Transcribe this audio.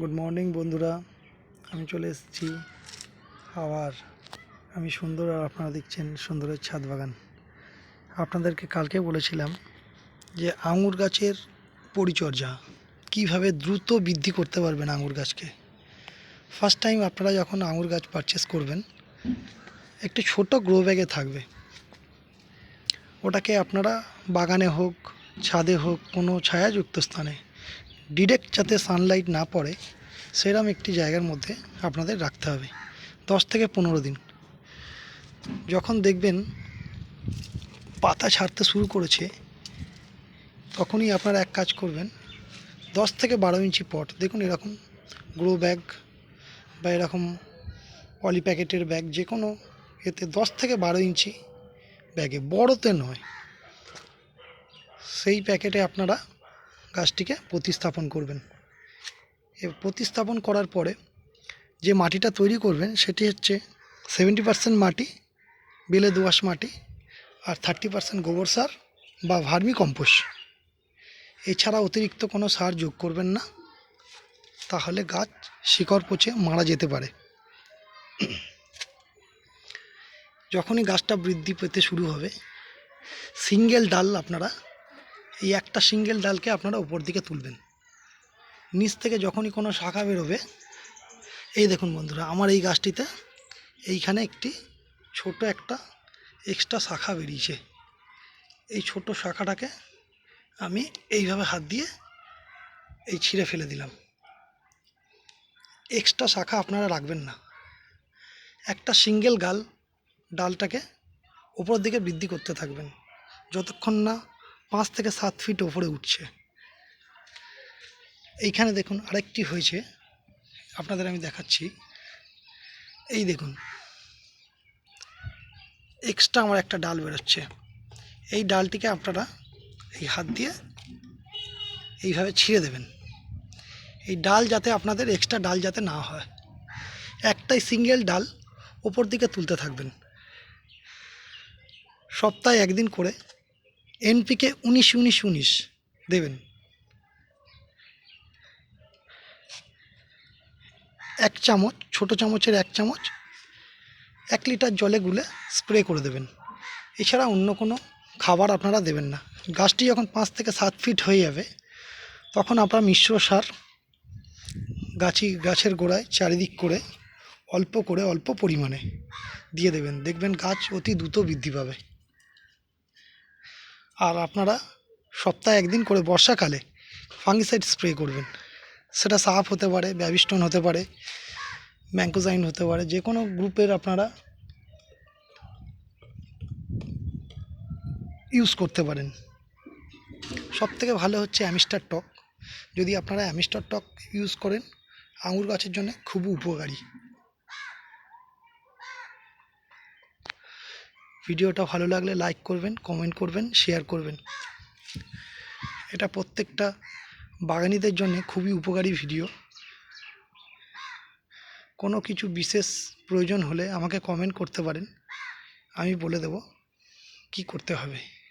Good morning বন্ধুরা। আমি চলে এসেছি আবার। আমি সুন্দর আর আপনারা দেখছেন সুন্দরের ছাদ বাগান। আপনাদেরকে কালকে বলেছিলাম যে আঙুর গাছের পরিচর্যা, কীভাবে দ্রুত বৃদ্ধি করতে পারবেন আঙুর গাছকে। ফার্স্ট টাইম আপনারা যখন আঙুর গাছ পারচেস করবেন, একটি ছোট গ্রো ব্যাগে থাকবে। ওটাকে আপনারা বাগানে হোক, ছাদে হোক, কোনো ছায়াযুক্ত স্থানে ডিরেক্ট যাতে সানলাইট না পড়ে সেরকম একটি জায়গার মধ্যে আপনাদের রাখতে হবে, দশ থেকে পনেরো দিন। যখন দেখবেন পাতা ছাড়তে শুরু করেছে, তখনই আপনারা এক কাজ করবেন, দশ থেকে বারো ইঞ্চি পট, দেখুন এরকম গ্রো ব্যাগ বা এরকম পলি প্যাকেটের ব্যাগ, যে কোনো এতে দশ থেকে বারো ইঞ্চি ব্যাগে, বড়তে নয়। সেই প্যাকেটে আপনারা গাছটিকে প্রতিস্থাপন করবেন। প্রতিস্থাপন করার পরে যে মাটিটা তৈরি করবেন, সেটি হচ্ছে সেভেন্টি পার্সেন্ট মাটি, বেলে দোআঁশ মাটি আর থার্টি পার্সেন্ট গোবর সার বা ভার্মি কম্পোস্ট। এছাড়া অতিরিক্ত কোনো সার যোগ করবেন না, তাহলে গাছ শিকড় পচে মারা যেতে পারে। যখনই গাছটা বৃদ্ধি পেতে শুরু হবে, সিঙ্গেল ডাল আপনারা এই একটা সিঙ্গেল ডালকে আপনারা উপর দিকে তুলবেন। নিচ থেকে যখনই কোনো শাখা বেরোবে, এই দেখুন বন্ধুরা, আমার এই গাছটিতে এইখানে একটি ছোট একটা এক্সট্রা শাখা বেরিয়েছে। এই ছোট শাখাটাকে আমি এইভাবে হাত দিয়ে এই ছিঁড়ে ফেলে দিলাম। এক্সট্রা শাখা আপনারা রাখবেন না। একটা সিঙ্গেল গাল, ডালটাকে উপর দিকে বৃদ্ধি করতে থাকবেন। যতক্ষণ না পাঁচ থেকে সাত ফিট ওপরে উঠছে। এইখানে দেখুন আরেকটি হয়েছে, আপনাদের আমি দেখাচ্ছি। এই দেখুন এক্সট্রা আমার একটা ডাল বেরোচ্ছে। এই ডালটিকে আপনারা এই হাত দিয়ে এইভাবে ছিঁড়ে দেবেন। এই ডাল যাতে আপনাদের এক্সট্রা ডাল যাতে না হয়, একটাই সিঙ্গেল ডাল ওপর দিকে তুলতে থাকবেন। সপ্তাহে একদিন করে এনপিকে উনিশ উনিশ উনিশ দেবেন। এক চামচ, ছোট চামচের এক চামচ, এক লিটার জলে গুলে স্প্রে করে দেবেন। এছাড়া অন্য কোনো খাবার আপনারা দেবেন না। গাছটি যখন পাঁচ থেকে সাত ফিট হয়ে যাবে, তখন আপনারা মিশ্র সার গাছি, গাছের গোড়ায় চারিদিক করে অল্প করে অল্প পরিমাণে দিয়ে দেবেন। দেখবেন গাছ অতি দ্রুত বৃদ্ধি পাবে। আর আপনারা সপ্তাহে একদিন করে বর্ষাকালে ফাঙ্গিসাইড স্প্রে করবেন। সেটা সাপ হতে পারে ব্যাবিস্টন হতে পারে, ম্যাঙ্কোজাইন হতে পারে, যে কোনো গ্রুপের আপনারা ইউজ করতে পারেন। সব থেকে ভালো হচ্ছে অ্যামিস্টার টক। যদি আপনারা অ্যামিস্টার টক ইউজ করেন আঙুর গাছের জন্য খুব উপকারী। ভিডিওটা ভালো লাগলে লাইক করবেন, কমেন্ট করবেন, শেয়ার করবেন। এটা প্রত্যেকটা বাগানিদের জন্য খুবই উপকারী ভিডিও। কোনো কিছু বিশেষ প্রয়োজন হলে আমাকে কমেন্ট করতে পারেন, আমি বলে দেব কি করতে হবে।